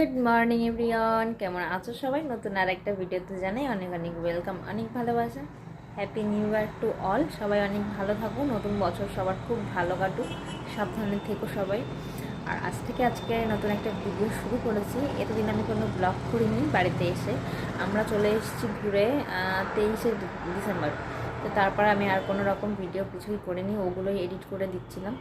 Good morning everyone কেমন আছো সবাই? নতুন আর একটা ভিডিওতে জানাই অনেক অনেক ওয়েলকাম অনেক ভালোবাসা। Happy new year to all সবাই অনেক ভালো থাকুক নতুন বছর সবার খুব ভালো কাটুক। সাবধানে থেকো সবাই। আর আজ থেকে আজকে নতুন একটা ভিডিও শুরু করেছি। এতদিন আমি কোনো ব্লগ করিনি বাড়িতে এসে। আমরা চলে এসেছি ঘুরে তেইশে ডিসেম্বর। তো তারপর আমি আর কোনো রকম ভিডিও কিছুই করিনি। ওগুলোই এডিট করে দিচ্ছিলাম।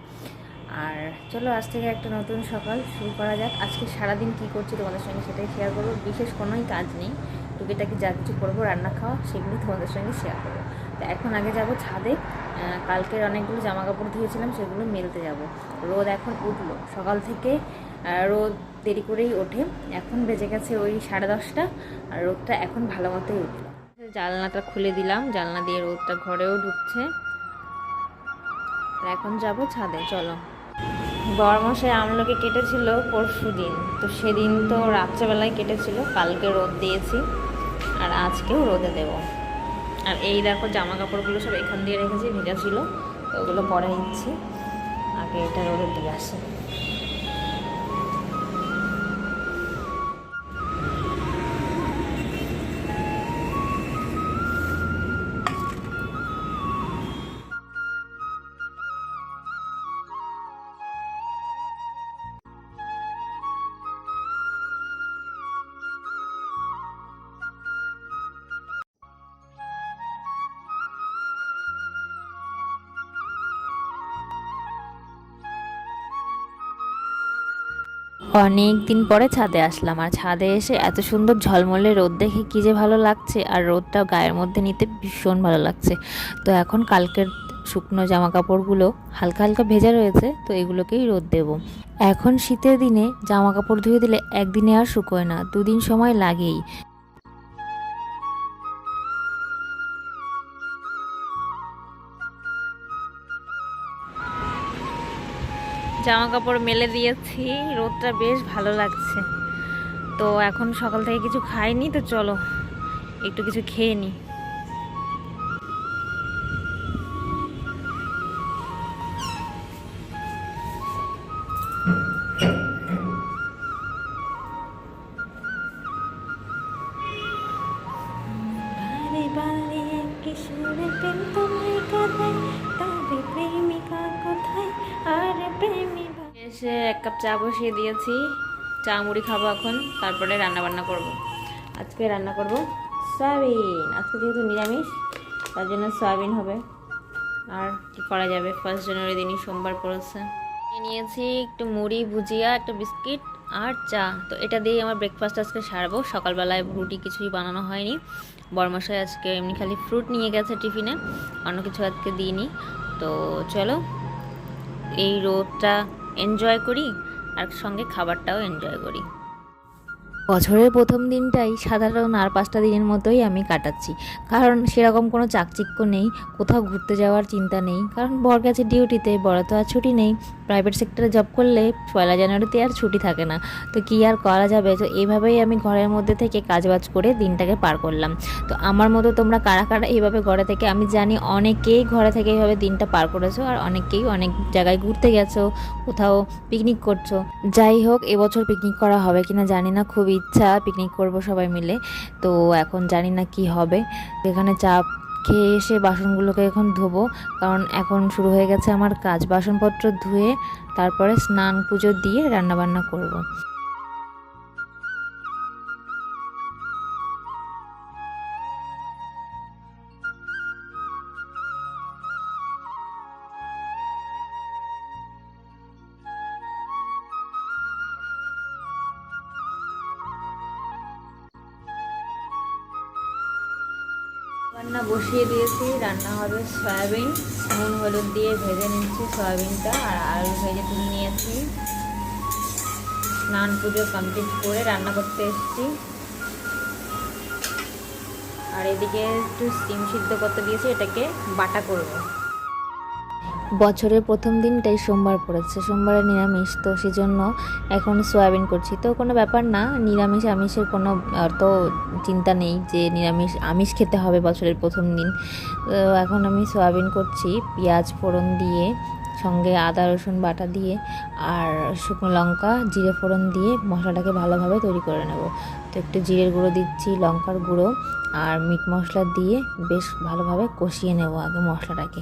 আর চলো, আজ থেকে একটা নতুন সকাল শুরু করা যাক। আজকে সারাদিন কী করছি তোমাদের সঙ্গে সেটাই শেয়ার করব। বিশেষ কোনোই কাজ নেই। টুকিটাকি যা কিছু করব, রান্না খাওয়া, সেগুলো তোমাদের সঙ্গে শেয়ার করব। তো এখন আগে যাব ছাদে। কালকের অনেকগুলো জামা কাপড় ধুয়েছিলাম, সেগুলো মেলতে যাব। রোদ এখন উঠল। সকাল থেকে রোদ দেরি করেই ওঠে। এখন বেজে গেছে ওই সাড়ে দশটা, আর রোদটা এখন ভালো মতোই উঠল। জানলাটা খুলে দিলাম। জানলা দিয়ে রোদটা ঘরেও ঢুকছে। এখন যাব ছাদে। চলো। বড়মশাই আমলকে কেটেছিল পরশু দিন। তো সেদিন তো রাত্রেবেলায় কেটেছিল, কালকে রোদ দিয়েছি, আর আজকেও রোদে দেব। আর এই দেখো জামা কাপড়গুলো সব এখান দিয়ে রেখেছি, ভেজা ছিল তো ওগুলো পরে নিচ্ছি। আগে এটা রোদে দিয়ে আসি। অনেক দিন পরে ছাদে আসলাম আর ছাদে এসে এত সুন্দর ঝলমলে রোদ দেখে কী যে ভালো লাগছে আর রোদটা গায়ের মধ্যে নিতে ভীষণ ভালো লাগছে। তো এখন কালকের শুকনো জামা কাপড়গুলো হালকা হালকা ভেজা রয়েছে, তো এগুলোকেই রোদ দেব। এখন শীতের দিনে জামা কাপড় ধুয়ে দিলে একদিনে আর শুকোয় না, দুদিন সময় লাগেই। জামা কাপড় মেলে দিয়েছি, রোদটা বেশ ভালো লাগছে। তো এখন সকাল থেকে কিছু খাইনি, তো চলো, একটু কিছু খেয়ে নিই চা বসিয়ে দিয়েছি। চা, মুড়ি খাব এখন, তারপরে রান্না বান্না করব। আজকে রান্না করব সয়াবিন। আজকে যেহেতু নিরামিষ, তার জন্য সয়াবিন হবে। আর কি করা যাবে? ফার্স্ট জানুয়ারি দিনই সোমবার পড়েছে। নিয়েছি একটু মুড়ি, ভুজিয়া, একটা বিস্কিট আর চা। তো এটা দিয়ে আমার ব্রেকফাস্ট আজকে সারবো। সকালবেলায় রুটি কিছুই বানানো হয়নি। বরমশাই আজকে এমনি খালি ফ্রুট নিয়ে গেছে টিফিনে। অন্য কিছু আজকে দিইনি। তো চলো, এই রোদটা এনজয় করি। আর সঙ্গে খাবারটাও এনজয় করি। বছরের প্রথম দিনটাই সাধারণ আর পাঁচটা দিনের মতোই আমি কাটাচ্ছি। কারণ সেরকম কোনো চাকচিক্য নেই, কোথাও ঘুরতে যাওয়ার চিন্তা নেই, কারণ বর গেছে ডিউটিতে বড় তো আর ছুটি নেই। প্রাইভেট সেক্টরে জব করলে পয়লা জানুয়ারিতে আর ছুটি থাকে না। তো কী আর করা যাবে? তো এইভাবেই আমি ঘরের মধ্যে থেকে কাজবাজ করে দিনটাকে পার করলাম। তো আমার মতো তোমরা কারা কারা এইভাবে ঘরে থেকে, আমি জানি অনেকেই ঘরে থেকে এইভাবে দিনটা পার করেছ আর অনেকেই অনেক জায়গায় ঘুরতে গেছো, কোথাও পিকনিক করছ। যাই হোক, এবছর পিকনিক করা হবে কিনা জানি না, খুব ইচ্ছা পিকনিক করব সবাই মিলে। তো এখন জানি না কি হবে। এখানে চা খেয়ে এসে বাসনগুলোকে এখন ধোবো, কারণ এখন শুরু হয়ে গেছে আমার কাজ বাসনপত্র ধুয়ে তারপরে স্নান পুজো দিয়ে রান্নাবান্না করব। রান্না বসিয়ে দিয়েছি। রান্না হবে সয়াবিন। নুন, হলুদ দিয়ে ভেজে নিচ্ছি সয়াবিনটা আর আলু ভেজে তুলে নিয়েছি। স্নান পুজো কমপ্লিট করে রান্না করতে এসেছি। আর এদিকে একটু সিম সিদ্ধ করতে দিয়েছি, এটাকে বাটা করব। বছরের প্রথম দিনটাই সোমবার পড়েছে। সোমবারে নিরামিষ, তো সেজন্য এখন সয়াবিন করছি। তো কোনো ব্যাপার না, নিরামিষ, আমিষের কোনো অত চিন্তা নেই যে নিরামিষ, আমিষ খেতে হবে বছরের প্রথম দিন। তো এখন আমি সয়াবিন করছি, পেঁয়াজ ফোড়ন দিয়ে, সঙ্গে আদা, রসুন বাটা দিয়ে, আর শুকনো লঙ্কা, জিরে ফোড়ন দিয়ে মশলাটাকে ভালোভাবে তৈরি করে নেব। তো একটু জিরের গুঁড়ো দিচ্ছি, লঙ্কার গুঁড়ো, আর মিট মশলা দিয়ে বেশ ভালোভাবে কষিয়ে নেব আগে মশলাটাকে।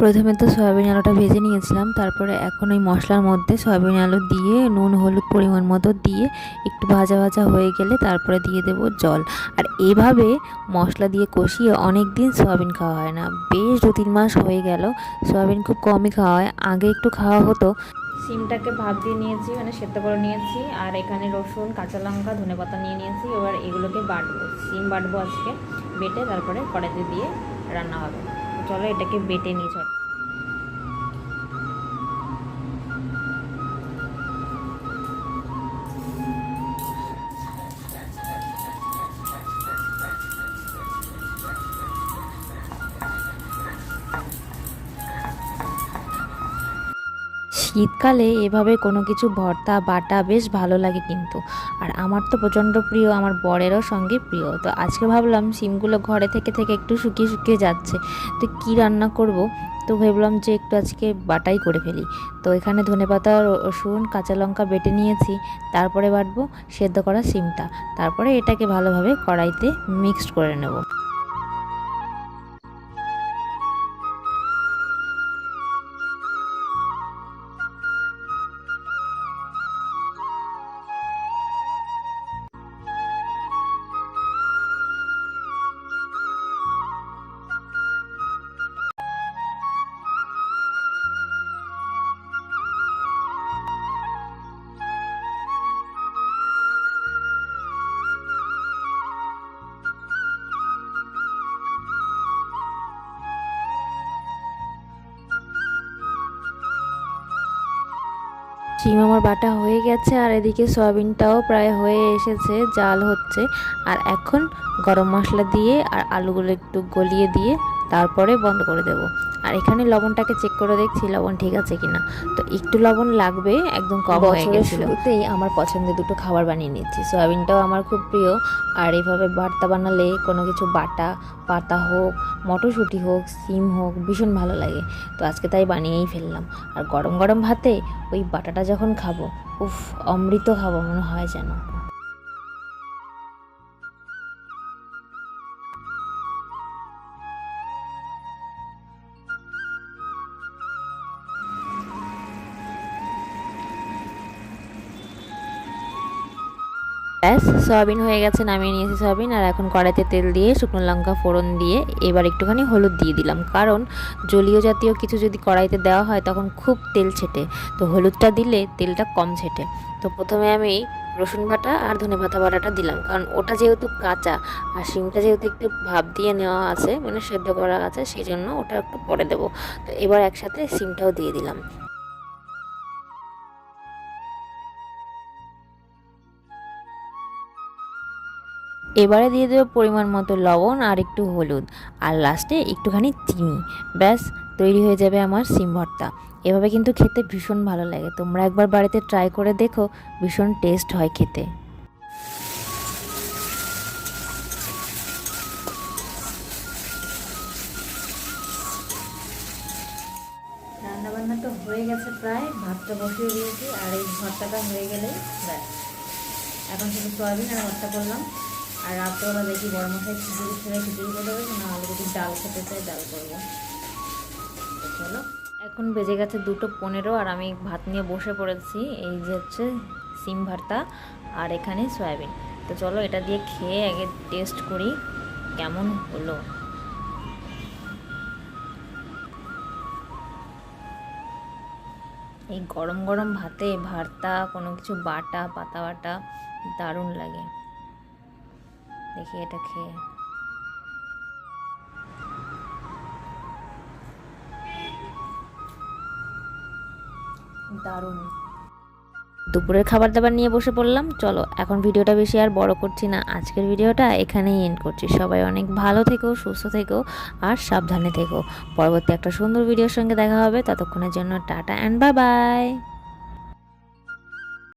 প্রথমে তো সয়াবিন আলুটা ভেজে নিয়েছিলাম, তারপরে এখন ওই মশলার মধ্যে সয়াবিন আলু দিয়ে, নুন, হলুদ পরিমাণ মতো দিয়ে একটু ভাজা ভাজা হয়ে গেলে তারপরে দিয়ে দেব জল। আর এভাবে মশলা দিয়ে কষিয়ে অনেক দিন সয়াবিন খাওয়া হয় না। বেশ দু তিন মাস হয়ে গেল, সয়াবিন খুব কমই খাওয়া হয়। আগে একটু খাওয়া হতো। সিমটাকে ভাপ দিয়ে নিয়েছি মানে সেদ্ধ করে নিয়েছি। আর এখানে রসুন, কাঁচা লঙ্কা, ধনে পাতা নিয়ে নিয়েছি। এবার এগুলোকে বাটবো, সিম বাটবো আজকে, বেটে তারপরে কড়াইতে দিয়ে রান্না হবে। চলো এটাকে বেটে নিই ছোট শীতকালে এভাবে কোনো কিছু ভর্তা, বাটা বেশ ভালো লাগে কিন্তু। আর আমার তো প্রচণ্ড প্রিয়, আমার বরেরও সঙ্গে প্রিয়। তো আজকে ভাবলাম সিমগুলো ঘরে থেকে থেকে একটু শুকিয়ে শুকিয়ে যাচ্ছে। তো কি রান্না করব? তো ভাবলাম যে একটু আজকে বাটাই করে ফেলি। তো এখানে ধনেপাতা রসুন, কাঁচা লঙ্কা বেটে নিয়েছি। তারপরে বাটবো সেদ্ধ করা সিমটা। তারপরে এটাকে ভালোভাবে কড়াইতে মিক্সড করে নেব। সিম আমার বাটা হয়ে গেছে আর এদিকে সয়াবিনটাও প্রায় হয়ে এসেছে, জাল হচ্ছে। আর এখন গরম মশলা দিয়ে আর আলুগুলো একটু গলিয়ে দিয়ে তারপরে বন্ধ করে দেব। আর এখানে লবণটাকে চেক করে দেখছি লবণ ঠিক আছে কিনা। তো একটু লবণ লাগবে একদম কম হয়ে গেছিল। শুরুতেই আমার পছন্দের দুটো খাবার বানিয়ে নিচ্ছি। সয়াবিনটাও আমার খুব প্রিয়। আর এভাবে ভর্তা বানালে কোনো কিছু বাটা পাতা হোক মটরশুঁটি হোক সিম হোক ভীষণ ভালো লাগে। তো আজকে তাই বানিয়েই ফেললাম। আর গরম গরম ভাতে ওই বাটাটা যখন খাব উফ অমৃত খাব মনে হয় যেন। ব্যাস, সয়াবিন হয়ে গেছে, নামিয়ে নিয়েছি সয়াবিন। আর এখন কড়াইতে তেল দিয়ে, শুকনো লঙ্কা ফোড়ন দিয়ে এবার একটুখানি হলুদ দিয়ে দিলাম। কারণ জলীয় জাতীয় কিছু যদি কড়াইতে দেওয়া হয়, তখন খুব তেল ছেটে। তো হলুদটা দিলে তেলটা কম ছেটে। তো প্রথমে আমি রসুন বাটা আর ধনে পাতা বাটাটা দিলাম। কারণ ওটা যেহেতু কাঁচা, আর শিমটা যেহেতু একটু ভাপ দিয়ে নেওয়া আছে মানে সেদ্ধ করা আছে, সেই জন্য ওটা একটু পরে দেবো। তো এবার একসাথে সিমটাও দিয়ে দিলাম। এবারে দিয়ে দেবো পরিমাণ মতো লবণ আর একটু হলুদ। আর লাস্টে একটুখানি চিনি। ব্যাস, তৈরি হয়ে যাবে আমার সিম ভর্তা। এভাবে কিন্তু খেতে ভীষণ ভালো লাগে। তোমরা একবার বাড়িতে ট্রাই করে দেখো, ভীষণ টেস্ট হয় খেতে। রান্না বান্না তো হয়ে গেছে প্রায়, ভাতটা বসিয়ে দিয়েছি, আর এই ভর্তাটা হয়ে গেলে ব্যাস। এখন শুধু সয়াবিন আর ভর্তা করলাম। আর রাত্রেবেলা দেখি বড় মশাই খিচুড়ি ছেড়ে খিচুড়ি করে দেবে না যদি ডাল খেতে চাই ডাল করব। চলো, এখন বেজে গেছে দুটো পনেরো আর আমি ভাত নিয়ে বসে পড়েছি, এই যে হচ্ছে সিম ভর্তা আর এখানে সয়াবিন। তো চলো এটা দিয়ে খেয়ে আগে টেস্ট করি কেমন হলো। এই গরম গরম ভাতে ভর্তা কোনো কিছু বাটা, পাতা বাটা দারুণ লাগে। দেখি এটা খেয়ে দারুণ। দুপুরের খাবার দাবার নিয়ে বসে পড়লাম। চলো, এখন ভিডিওটা বেশি আর বড় করছি না। আজকের ভিডিওটা এখানেই এন্ড করছি। সবাই অনেক ভালো থেকো, সুস্থ থেকো আর সাবধানে থেকো। পরবর্তী একটা সুন্দর ভিডিওর সঙ্গে দেখা হবে। ততক্ষণের জন্য টাটা অ্যান্ড বাই বাই